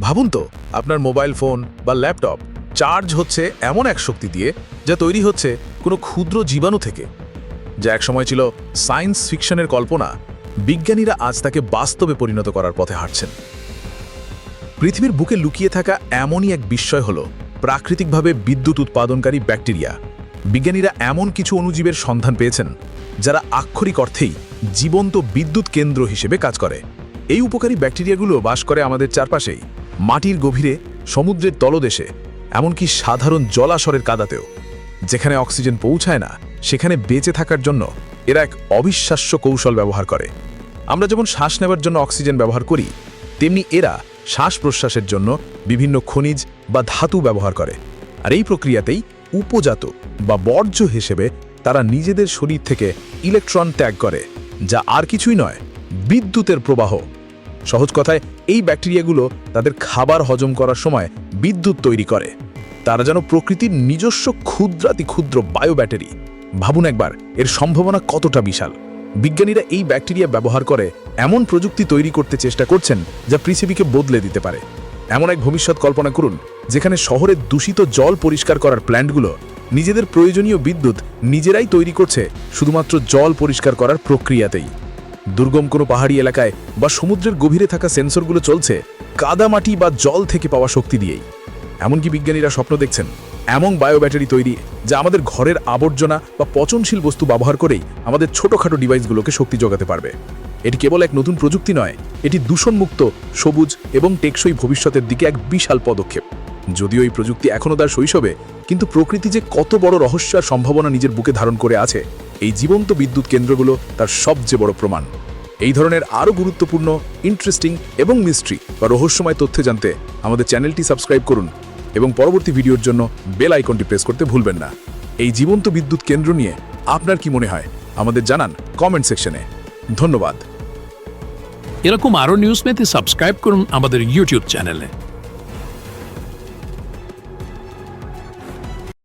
ভাবুন তো, আপনার মোবাইল ফোন বা ল্যাপটপ চার্জ হচ্ছে এমন এক শক্তি দিয়ে যা তৈরি হচ্ছে কোনো ক্ষুদ্র জীবাণু থেকে। যা একসময় ছিল সায়েন্স ফিকশনের কল্পনা, বিজ্ঞানীরা আজ তাকে বাস্তবে পরিণত করার পথে হাঁটছেন। পৃথিবীর বুকে লুকিয়ে থাকা এমনই এক বিস্ময় হল প্রাকৃতিকভাবে বিদ্যুৎ উৎপাদনকারী ব্যাকটেরিয়া। বিজ্ঞানীরা এমন কিছু অণুজীবের সন্ধান পেয়েছেন, যারা আক্ষরিক অর্থেই জীবন্ত বিদ্যুৎ কেন্দ্র হিসেবে কাজ করে। এই উপকারী ব্যাকটেরিয়াগুলো বাস করে আমাদের চারপাশেই। মাটির গভীরে সমুদ্রের তলদেশে, এমনকি সাধারণ জলাশরের কাদাতেও। যেখানে অক্সিজেন পৌঁছায় না, সেখানে বেঁচে থাকার জন্য এরা এক অবিশ্বাস্য কৌশল ব্যবহার করে। আমরা যেমন শ্বাস নেবার জন্য অক্সিজেন ব্যবহার করি, তেমনি এরা শ্বাস প্রশ্বাসের জন্য বিভিন্ন খনিজ বা ধাতু ব্যবহার করে। আর এই প্রক্রিয়াতেই উপজাত বা বর্জ্য হিসেবে তারা নিজেদের শরীর থেকে ইলেকট্রন ত্যাগ করে, যা আর কিছুই নয়, বিদ্যুতের প্রবাহ। সহজ কথায় এই ব্যাকটেরিয়াগুলো তাদের খাবার হজম করার সময় বিদ্যুৎ তৈরি করে। তারা যেন প্রকৃতির নিজস্ব ক্ষুদ্রাতি ক্ষুদ্র বায়ো ব্যাটারি ভাবুন একবার, এর সম্ভাবনা কতটা বিশাল? বিজ্ঞানীরা এই ব্যাকটেরিয়া ব্যবহার করে এমন প্রযুক্তি তৈরি করতে চেষ্টা করছেন যা পৃথিবীকে বদলে দিতে পারে। এমন এক ভবিষ্যৎ কল্পনা করুন, যেখানে শহরের দূষিত জল পরিষ্কার করার প্ল্যান্টগুলো নিজেদের প্রয়োজনীয় বিদ্যুৎ নিজেরাই তৈরি করছে শুধুমাত্র জল পরিষ্কার করার প্রক্রিয়াতেই। দুর্গম কোনো পাহাড়ি এলাকায় বা সমুদ্রের গভীরে থাকা সেন্সরগুলো চলছে কাদামাটি বা জল থেকে পাওয়া শক্তি দিয়েই। এমনকি বিজ্ঞানীরা স্বপ্ন দেখছেন, এমন বায়ো ব্যাটারি তৈরি যা আমাদের ঘরের আবর্জনা বা পচনশীল বস্তু ব্যবহার করেই আমাদের ছোটখাটো ডিভাইসগুলোকে শক্তি যোগাতে পারবে। এটি কেবল এক নতুন প্রযুক্তি নয়, এটি দূষণমুক্ত, সবুজ এবং টেকসই ভবিষ্যতের দিকে এক বিশাল পদক্ষেপ। যদিও এই প্রযুক্তি এখনও তার শৈশবে, কিন্তু প্রকৃতি যে কত বড় রহস্য আর সম্ভাবনা নিজের বুকে ধারণ করে আছে এই জীবন্ত বিদ্যুৎ কেন্দ্রগুলো তার সবচেয়ে বড় প্রমাণ। এই ধরনের আরও গুরুত্বপূর্ণ ইন্টারেস্টিং এবং মিস্ট্রি বা রহস্যময় তথ্য জানতে আমাদের চ্যানেলটি সাবস্ক্রাইব করুন এবং পরবর্তী ভিডিওর জন্য বেল আইকনটি প্রেস করতে ভুলবেন না। এই জীবন্ত বিদ্যুৎ কেন্দ্র নিয়ে আপনার কি মনে হয়? আমাদের জানান কমেন্ট সেকশনে ধন্যবাদ। এরকম আরও নিউজ পেতে সাবস্ক্রাইব করুন আমাদের ইউটিউব চ্যানেলে